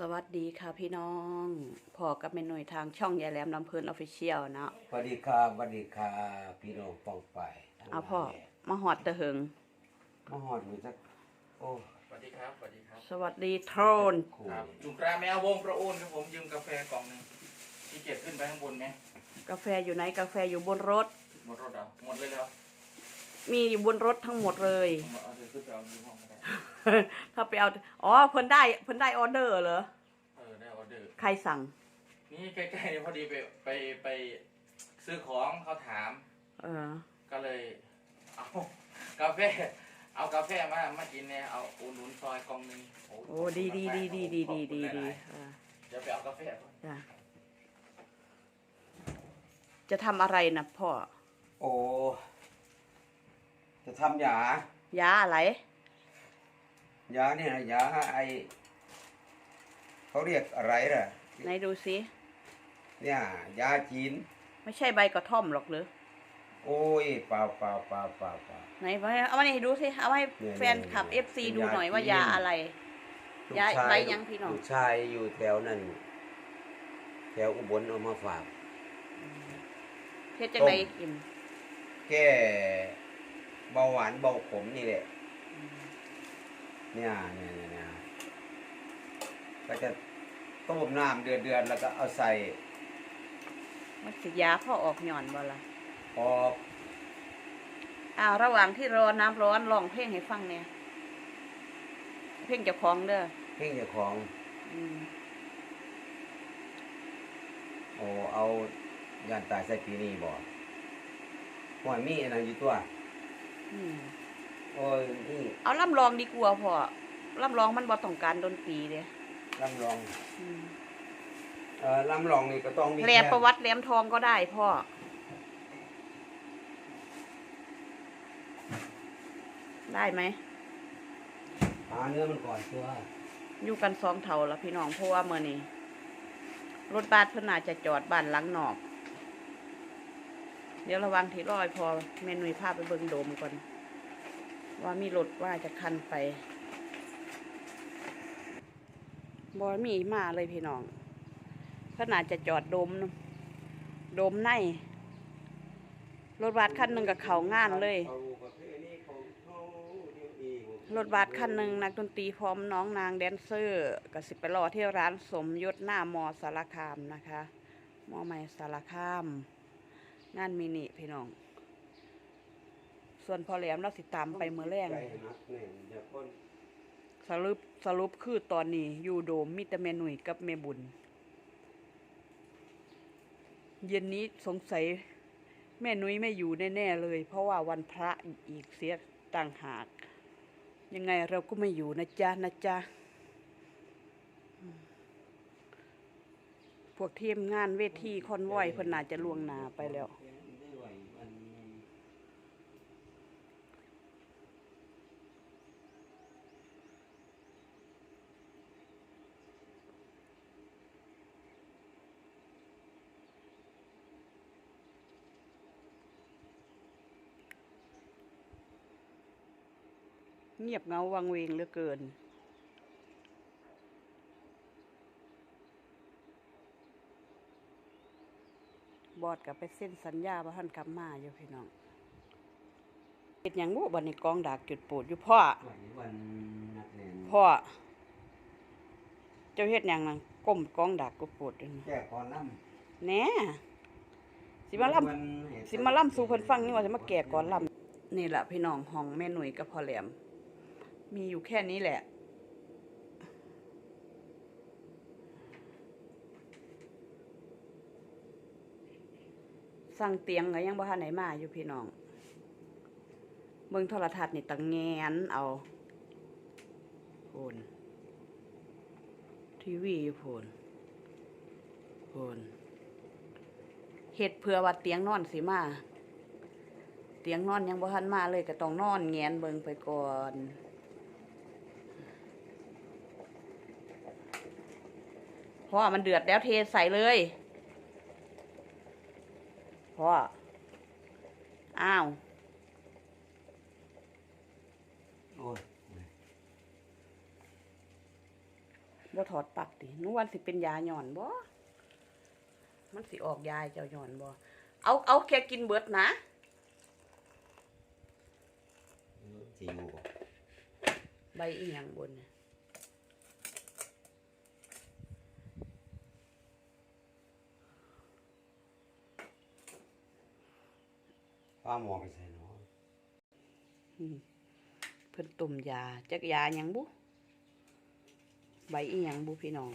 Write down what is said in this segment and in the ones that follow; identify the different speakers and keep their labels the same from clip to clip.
Speaker 1: สวัสดีค่ะพี่น้องพอกับเมนหน่วยทางช่องยายแหลมลำเพลินออฟฟิเชียลเนาะ
Speaker 2: สวัสดีครับสวัสดีครับพี่น้องป้องไปทั้ง
Speaker 1: เอาพ่อ
Speaker 2: หลาย
Speaker 1: มาหอดตะเหิง
Speaker 2: มาหอดมือจักโอ้
Speaker 3: สวัสดีครับ สวัสดีครับ
Speaker 1: สวัสดีโทน
Speaker 2: ขู่
Speaker 3: ครับจุกราแมววงประโอนครับผมยืมกาแฟกล่องหนึ่งที่เก็บขึ้นไปข้างบนไหม
Speaker 1: กาแฟอยู่ไหนกาแฟอยู่บนรถ
Speaker 3: หมดรถเอาหมดเลยแล้ว
Speaker 1: มีอยู่บนรถทั้งหมดเลย
Speaker 3: ผมเอาเธอขึ้นไปเอาที่ห้องก็ได้
Speaker 1: ถ้าไปเอาอ๋อเพิ่นได้เพิ่นได้ออเดอร์เหรอ
Speaker 3: เออได้ออเดอร์
Speaker 1: ใครสั่ง
Speaker 3: นี่ใกล้ๆเนี่ยพอดีไปไปไปซื้อของเขาถาม
Speaker 1: เออ
Speaker 3: ก็เลย เอากาแฟ เอากาแฟมามากินเนี่ยเอาอุ่นนุนซอยกล่องหนึ่ง
Speaker 1: โอ้ดีดีดีดีดีดีดีดี
Speaker 3: ขอบคุณหลาย
Speaker 1: อ่า
Speaker 3: ๆเดี๋ยวไปเอากาแฟก่อน
Speaker 1: จ้ะจะทำอะไรนะพ่อ
Speaker 2: โอ้ จะทำยายา
Speaker 1: อะไร
Speaker 2: ยาเนี่ยนะยาไอเขาเรียกอะไรล่ะ
Speaker 1: ไหนดูสิ
Speaker 2: เนี่ยยาจีน
Speaker 1: ไม่ใช่ใบกระท่อมหรอกหรือ
Speaker 2: โอ้ยเปล่าเปล่าเปล่าเปล่าเปล่า
Speaker 1: ไหนเอามาให้ดูสิเอามาให้
Speaker 2: เนี่ย
Speaker 1: แฟนคลับ
Speaker 2: เนี่ย
Speaker 1: FC
Speaker 2: เป็น
Speaker 1: ดูหน่อย
Speaker 2: ยา
Speaker 1: ว่า
Speaker 2: จีน
Speaker 1: ยาอะไร
Speaker 2: ลูก
Speaker 1: ยาย
Speaker 2: ชา
Speaker 1: ใบยังพี่น้อง
Speaker 2: ลูกชายอยู่แถวนั้นแถวอุบลเอามาฝาก
Speaker 1: เฮ็ดจังไดกิน
Speaker 2: แก้ เบาหวานเบาขมนี่แหละเนี่ยเนี่ยเนี่ยเนี่ยก็จะต้มน้ำเดือดเดือดๆแล้วก็เอาใส่
Speaker 1: มันสิยาพ่อออกหย่อนบ่ล่ะ
Speaker 2: ออก
Speaker 1: อ้าวระหว่างที่รอน้ำร้อนร้องเพลงให้ฟังเนี่ย เพลงเจ้าของเด้อ
Speaker 2: เพ่งเจ้าของ
Speaker 1: อืม
Speaker 2: โอ้เอายานตายใส่ปีนี้บ่หอยมีอันนั้นอยู่ตัว
Speaker 1: อืม
Speaker 2: โอ้ยนี่
Speaker 1: เอาล่ำลองดีกว่าพ่อล่ำลองมันบ่ต้องการดนตรีเด้
Speaker 2: ลำลอง
Speaker 1: อืม
Speaker 2: เอ่อลำลองนี่ก็ต้องมี
Speaker 1: แหลมประวัติแหลมทองก็ได้พ่อได้ไหม
Speaker 2: หาเนื้อมันก่อนตัว
Speaker 1: อยู่กันสองเท่าละพี่น้องเพราะว่าเมื่อนี้รถบัสเพิ่นอาจจะจอดบ้านหลังนอก เดี๋ยวระวังที่ร้อยพอแม่นุยพาไปเบิ่งโดมก่อน ว่ามีรถว่าจะคันไปบอมีมาเลยพี่น้องเพิ่นาจจะจอดโดมโดมในรถบัสคันหนึ่งกับเขางานเลย
Speaker 2: ร
Speaker 1: ถบัสคันหนึ่งนักดนตรีพร้อมน้องนางแดนเซอร์ก็สิบไปรอที่ร้านสมยศหน้ามอสารคามนะคะ มอใหม่สารคาม งานมินิพี่น้อง ส่วนพอแหลมเราสิตามไปเมื่อแรง
Speaker 2: ใจหักแน่นอย่าพ้น
Speaker 1: สรุปสรุปคือตอนนี้อยู่โดมมิตรเมหนุ่ยกับเมบุญ เย็นนี้สงสัยแม่นุ้ยไม่อยู่แน่ๆเลย เพราะว่าวันพระอีกเสียต่างหาก ยังไงเราก็ไม่อยู่นะจ๊ะนะจ๊ะอืม พวกทีมงานเวทีคอนวอยเพิ่นน่าจะล่วงหนาไปแล้ว
Speaker 2: ได้ไหวมัน
Speaker 1: เงียบเหงาวังเวงเหลือเกิน บอดกับไปเส้นสัญญาว่าท่านกลับมาอยู่พี่น้องเฮ็ดหยังบ่บัดนี้กองดากจุดปูดอยู่พ่อ
Speaker 2: ไหววันนักเรียน
Speaker 1: พ่อเจ้าเฮ็ดหยังนั่นก้มกองดากกุดปูดอยู่นี่
Speaker 2: แก้คอน้ำ
Speaker 1: แหน่สิมาล่ำ
Speaker 2: นเห็น
Speaker 1: สิมาล่ำสู่เพิ่นฟังนี่ว่าจะมาแก่ก่อนล่ำนี่แหละพี่น้องห้องแม่หนุ่ยกับพ่อแหลม มีอยู่แค่นี้แหละ สั่งเตียงก็ยังบ่ทันไหนมาอยู่พี่น้อง เบิ่งโทรทัศน์นี่ตังแงนเอาโพนทีวีโพนโพนเฮ็ดเพื่อว่าเตียงนอนสิมา เตียงนอนยังบ่ทันมาเลยก็ต้องนอนแงนเบิ่งไปก่อนเพราะมันเดือดแล้วเทใส่เลย พราะอ้าว
Speaker 2: โอ้ย
Speaker 1: บ่ถอดปลักติหนูวันสิเป็นยาหย่อนบ่ มันสิออกยาให้เจ้าหย่อนบ่ เอาเอาแค่กินเบิดนะ
Speaker 2: สิอยู่บ่
Speaker 1: ใบอีหยังบนน่ะ
Speaker 2: ป้าหมอไปใส่เนาะ
Speaker 1: อืมเพิ่นต้มยาจักยาหยังบุใบอีหยังบุพี่น้อง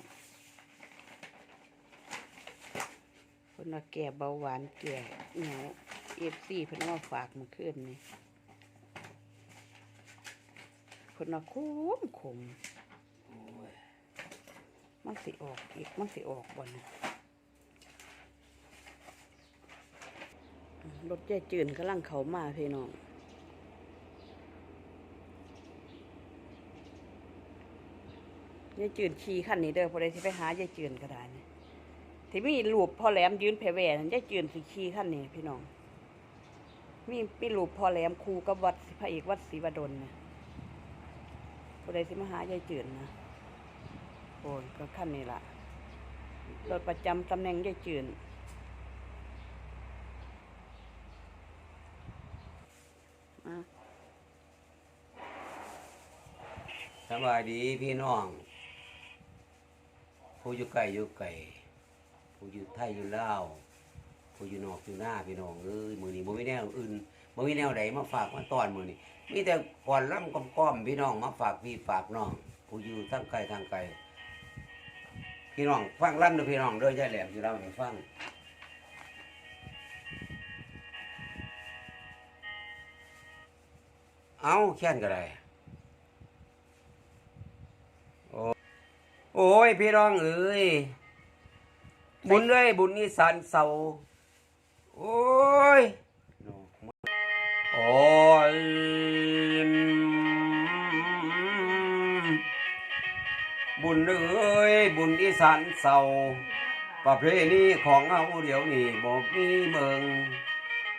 Speaker 1: เพิ่นว่าแก้เบาหวานแก้อีหยัง FC เพิ่นเอามาฝากเมื่อคืนนี่เพิ่นว่าขมขม
Speaker 2: โอ้ย
Speaker 1: มันสิออกอีกมันสิออกบ่นะอืม รถแย่จืนกำลังเขามาพี่น้องยายจืนขี่ขั้นนี้เด้อพอได้สิไปหายายจืนก็ได้นะที่มีรูปพ่อแหลมยืนแผ่แหวนยายจืนสิขี่ขั้นนี้พี่น้อง มีมีรูปพ่อแหลมครูกับวัดพระเอกวัดศรีวดลนะพอได้สิมาหายายจืนนะโอ้ยก็ขั้นนี้ล่ะรถประจำตำแหน่งยายจืนมา
Speaker 2: ส บายดีพี่น้อง ผู้อยู่ไกลอยู่ไกลผู้อยู่ไทยอยู่ลาวผู้อยู่นอกอยู่หน้าพี่น้องเอ้ยมือนี้บ่มีแนวอื่นบ่มีแนวใดมาฝากมาตอนมือนี้มีแต่ก่อนล่ำก้อมๆพี่น้องมาฝากพี่ฝากน้องผู้อยู่ทางไกลทางไกลพี่น้องฟังล่ำเด้อพี่น้องเด้อยายแหลมสิเล่าให้ฟังเอาแค่นก็ได้ โอ้ โอ้ย พี่น้องเอ้ยบุญเลยบุญนี่สันเสาโอ้ยโอ้ยบุญเอ้ยบุญอีสานเสาประเพณีของเอาเดี๋ยวนี้บอกมีเมือง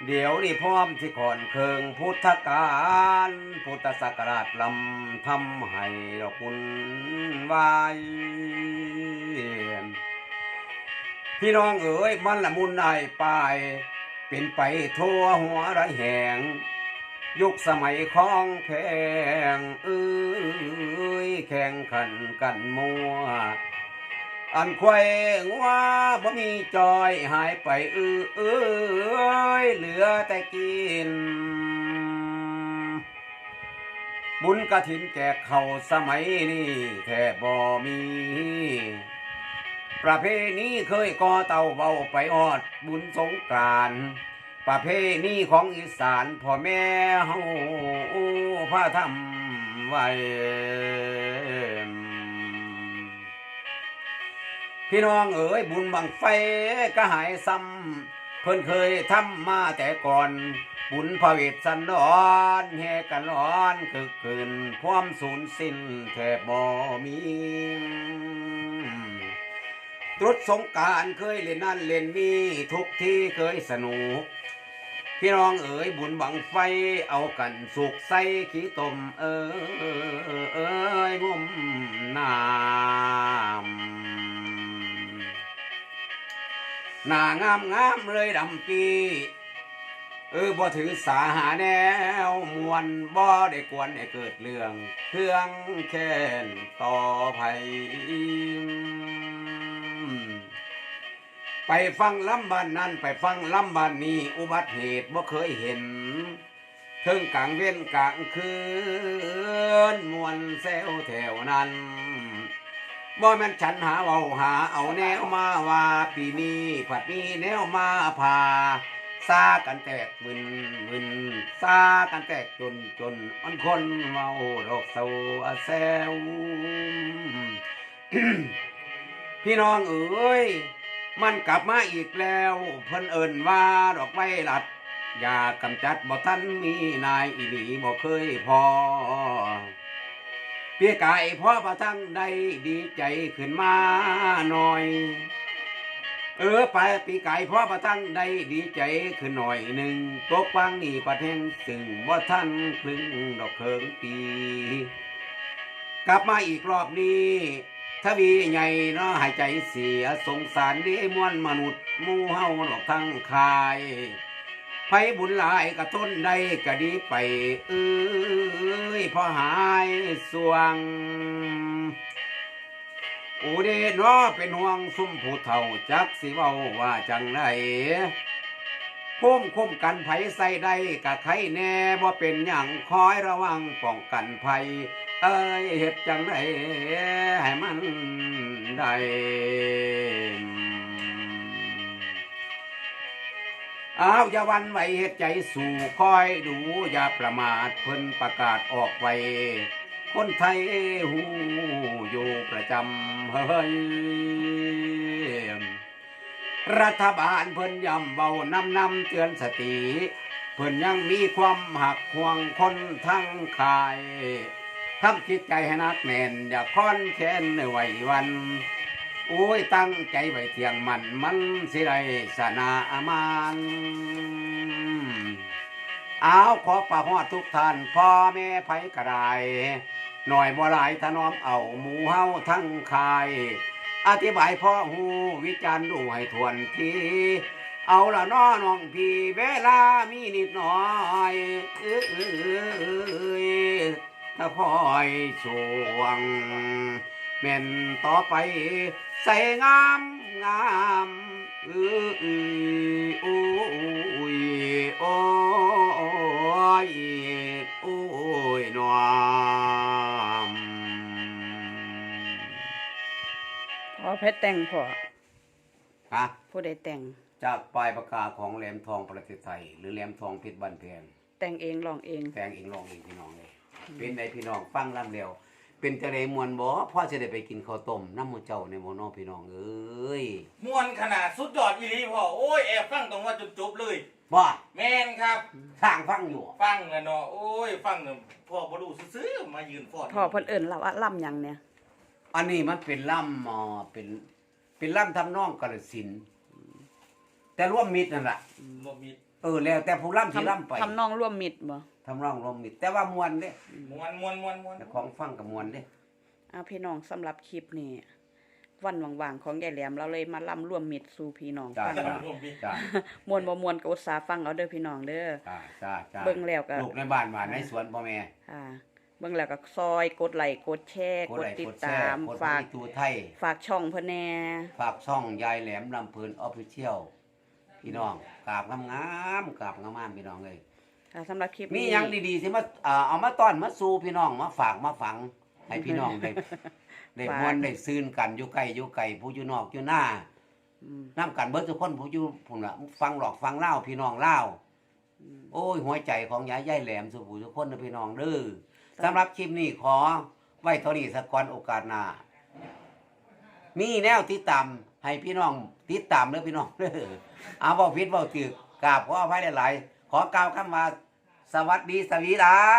Speaker 2: เดี๋ยวนี้พร้อมที่ก่อนเคืองพุทธกาลพุทธศักราชลำทำให้ดอกคุณวายพี่น้องเอ๋ยมันละมุนนายปลาย เป็นไปทั่วหัวไรแหง ยุคสมัยของแพงเอ้ยแข่งขันกันมัว อันควายงัวบ่มีจอยหายไปเอ้อเอ้ยเหลือแต่กิน บุญกระถินแจกเขาสมัยนี้แทบบ่มี ประเพณีเคยก่อเต่าเบาไปออดบุญสงกรานต์ประเพณีของอีสานพ่อแม่เฮาพาทำไว้ พี่น้องเอ๋ยบุญบังไฟก็หายซ้ำเพิ่นเคยทำมาแต่ก่อน บุญพระเวทสันดรแหกันร้อนคึกคืนความสูญสิ้นแทบบ่มีตรุษสงการเคยเล่นนั่นเล่นนี่ทุกที่เคยสนุก พี่น้องเอ๋ยบุญบังไฟเอากันสุกใส่ขี้ตมเอ๋ยเอ๋ยงมน้ำ หน้างามงามเลยดำปีเออบ่ถือสาหาแนวมวนบ่ได้กวนให้เกิดเรื่องเครื่องแค้นต่อภัยไปฟังลำบ้านนั้นไปฟังลำบ้านนี้ อุบัติเหตุบ่เคยเห็นเทิงกลางเว้นกลางคืนมวนแซวแถวนั้น บ่แม่นฉันหาเว้าหาเอาแนวมาว่าปีนี้ผัดนี้แนวมาพาซากันแตกมึนมึนซากันแตกจนจนมันคนเมาดอกเศร้าแซวพี่น้องเอ๋ยมันกลับมาอีกแล้ว เพิ่นเอิ่นว่าดอกไม้หลัดอย่ากำจัดบ่ทันมีนายอีหลีบ่เคยพอ เปียกายพ่อประทังได้ดีใจขึ้นมาหน่อย เออไปปีกายพ่อประทังได้ดีใจขึ้นหน่อยหนึ่งตกปังนี่ประเทงซึ่งว่าท่านคลึงดอกเคิงปี กลับมาอีกรอบนี้ทวีใหญ่เนาะหายใจเสียสงสารดีมวลมนุษย์มู่เฮาหลอกทั้งคาย ไผบุญหลายกระต้นได้ก็ดีไปเอ้ยพอหายสวงอูเดนาะเป็นห่วงซุ่มผู้เฒ่าจักสิเว้าว่าจังไดพุ่มคุ้มกันไผใส่ได้กะไข่แน่บ่เป็นหยังคอยระวังป้องกันภัยเอ้ยเฮ็ดจังไดให้มันได้ อ้าวอย่าวันไหวเฮ็ดใจสู่คอยดูอย่าประมาทเพิ่นประกาศออกไว้ คนไทยหูอยู่ประจำเฮ้ยรัฐบาลเพิ่นย้ำเบานำนำเตือนสติ เพิ่นยังมีความหักห่วงคนทั้งขายทำจิตใจให้นักแน่นอย่าค้อนแค้นในไหววัน โอ้ยตั้งใจไว้เที่ยงมันมันสิได้สนาอามานเอาขอประฮอดทุกท่านพ่อแม่ไผกระไดหน่อยบ่หลายถนอมเอาหมูเฮาทั้งคาย อธิบายพ่อหูวิจารณ์ดูให้ทวนทีเอาละน้อน้องพี่เวลามีนิดหน่อยเอ้ยถ้าคอยช่วง แม่นต่อไปใส่งามงามเอ้ยโอ้ยโอ้ยโอ้ยนอม
Speaker 1: พอเพชรแต่งพอ
Speaker 2: ฮะ
Speaker 1: ผู้ใดแต่ง
Speaker 2: จากปลายประกาศของแหลมทองประเทศไทย หรือแหลมทองเพชรบันเพง
Speaker 1: แต่งเองร้องเอง
Speaker 2: แต่งเองลองเองพี่น้องเลยเป็นไดพี่น้องฟังลำเร็ว เป็นจะได้มวนบ่พ่อจะได้ไปกินข้าวต้มน้ำหมูเจ้าในโมโนพี่น้องเอ้ย
Speaker 3: มวนขนาดสุดยอดอีหลีพ่อโอ้ยแอบฟังตรงว่าจบๆเลย
Speaker 2: บ่
Speaker 3: แม่นครับ
Speaker 2: ทางฟังอยู่
Speaker 3: ฟังอะเนาะโอ้ยฟังเนี่ยพ่อบ่รู้ซื่อๆมายืนฟอด
Speaker 1: พ่อเพิ่นเอิ้นเราว่าล่ำหยังเนี่ย
Speaker 2: อันนี้มันเป็นล่ำอ่อเป็น เป็นล่ำทำนองกาฬสินธุ์แต่ร่วมมิตรนั่นแหละ
Speaker 3: บ่มี
Speaker 2: เออแล้วแต่ผู้ล่ำที่ล่ำไป
Speaker 1: ทำนองร่วมมิตรบ่
Speaker 2: ทำนองร่วมมิตรแต่ว่ามวนเด้
Speaker 3: มวนมวนมวนมวน
Speaker 2: แต่ของฟังกับมวนเด้
Speaker 1: เอาพี่น้องสำหรับคลิปนี้วันว่างๆของยายแหลมเราเลยมาล่ำร่วมมิตรสู่พี่น้อง
Speaker 2: จ้า
Speaker 1: ฟัง
Speaker 2: จ้า
Speaker 3: ร่วมมิตร
Speaker 2: จ้าม
Speaker 1: วนบ่มวนก็อุตส่าห์ฟังเอาเด้อพี่น้องเด้อ
Speaker 2: จ้าจ้าจ้า
Speaker 1: เบิ่งแล้วก็
Speaker 2: ลูกในบ้านบ้านในสวนพ่อแม่
Speaker 1: ค่ะเบิ่งแล้วก็ซอยกดไลค์กดแชร์
Speaker 2: ก
Speaker 1: ก
Speaker 2: ด
Speaker 1: ด
Speaker 2: ไลค์
Speaker 1: ติด
Speaker 2: กดแช
Speaker 1: ตา
Speaker 2: ร์
Speaker 1: ม
Speaker 2: กด
Speaker 1: ฝาก
Speaker 2: ตูไทย
Speaker 1: ฝากช่องเพิ่นแหน่
Speaker 2: ฝากช่องยายแหลมลำเพลินออฟฟิเชียล พี่น้องกราบงามๆกราบงามๆพี่น้องเลย
Speaker 1: ค่ะสำหรับคลิป
Speaker 2: มี
Speaker 1: นี้
Speaker 2: หยังดีๆที่มาเอ่อเอามาต้อนมาสู่พี่น้องมาฝากมาฝังให้พี่น้องได้ ได้มวนได้ซื่นกันอยู่ไกลอยู่ไกลผู้อยู่นอกอยู่หน้า
Speaker 1: อืม
Speaker 2: น้ำกันเบิดทุกคนผู้อยู่พุ่นละฟังหลอกฟังเล่าพี่น้องเล่าโอ้ยหัวใจของยายยายแหลมสุผู้ทุกคนนะพี่น้องเด้อสำหรับคลิปนี้ขอไว้เท่านี้สักก่อนโอกาสหน้ามีแนวติดตาม ให้พี่น้องติดตามเด้อพี่น้องเด้อเอาเว้าผิดเว้าถูกกราบขออภัยหลายๆขอกล่าวคำว่าสวัสดีสวีดา